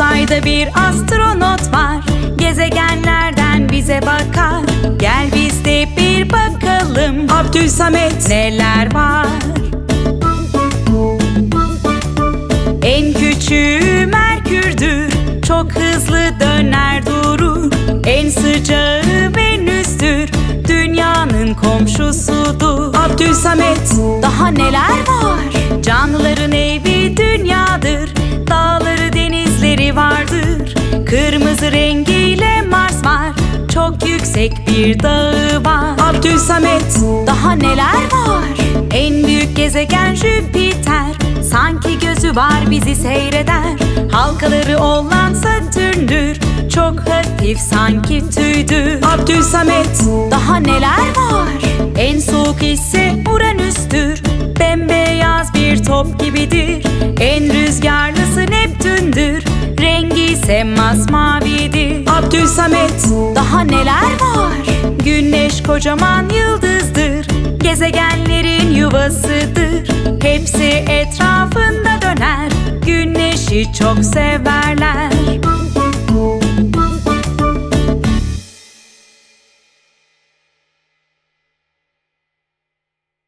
Ayda bir astronot var. Gezegenlerden bize bakar. Gel biz de bir bakalım. Abdülsamet Neler var? En küçüğü Merkür'dür. Çok hızlı döner durur. En sıcağı Venüs'tür. Dünyanın komşusudur. Abdülsamet Daha neler var? Canlıların Kırmızı rengiyle Mars var. Çok yüksek bir dağı var. Abdülsamet Daha neler var? En büyük gezegen Jüpiter. Sanki gözü var bizi seyreder. Halkaları olan Satürn'dür. Çok hafif sanki tüydür. Abdülsamet Daha neler var? En soğuk ise Uranüs'tür. Bembeyaz bir top gibidir. En rüzgarlısı Neptün'dür. Rengi ise masmavidir. Abdülsamet Daha neler var? Güneş kocaman yıldızdır. Gezegenlerin yuvasıdır. Hepsi etrafında döner. Güneşi çok severler.